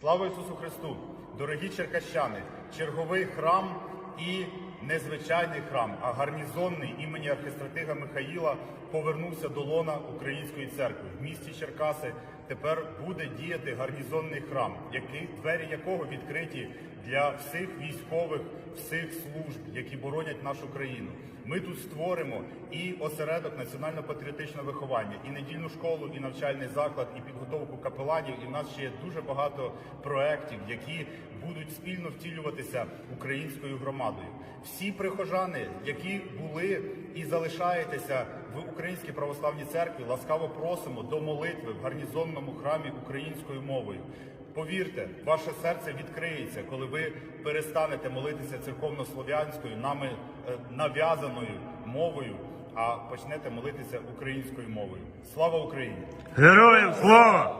Слава Ісусу Христу! Дорогі черкащани! Черговий храм і незвичайний храм, а гарнізонний імені архістратига Михаїла повернувся до лона Української церкви. В місті Черкаси тепер буде діяти гарнізонний храм, який, двері якого відкриті для всіх військових, всіх служб, які боронять нашу країну. Ми тут створимо і осередок національно-патріотичного виховання, і недільну школу, і навчальний заклад, і підготовку капеланів. І в нас ще є дуже багато проєктів, які будуть спільно втілюватися українською громадою. Всі прихожани, які були і залишаєтеся в Українській православній церкві, ласкаво просимо до молитви в гарнізонному храмі українською мовою. Повірте, ваше серце відкриється, коли ви перестанете молитися церковнослов'янською, нами е, нав'язаною мовою, а почнете молитися українською мовою. Слава Україні! Героям слава!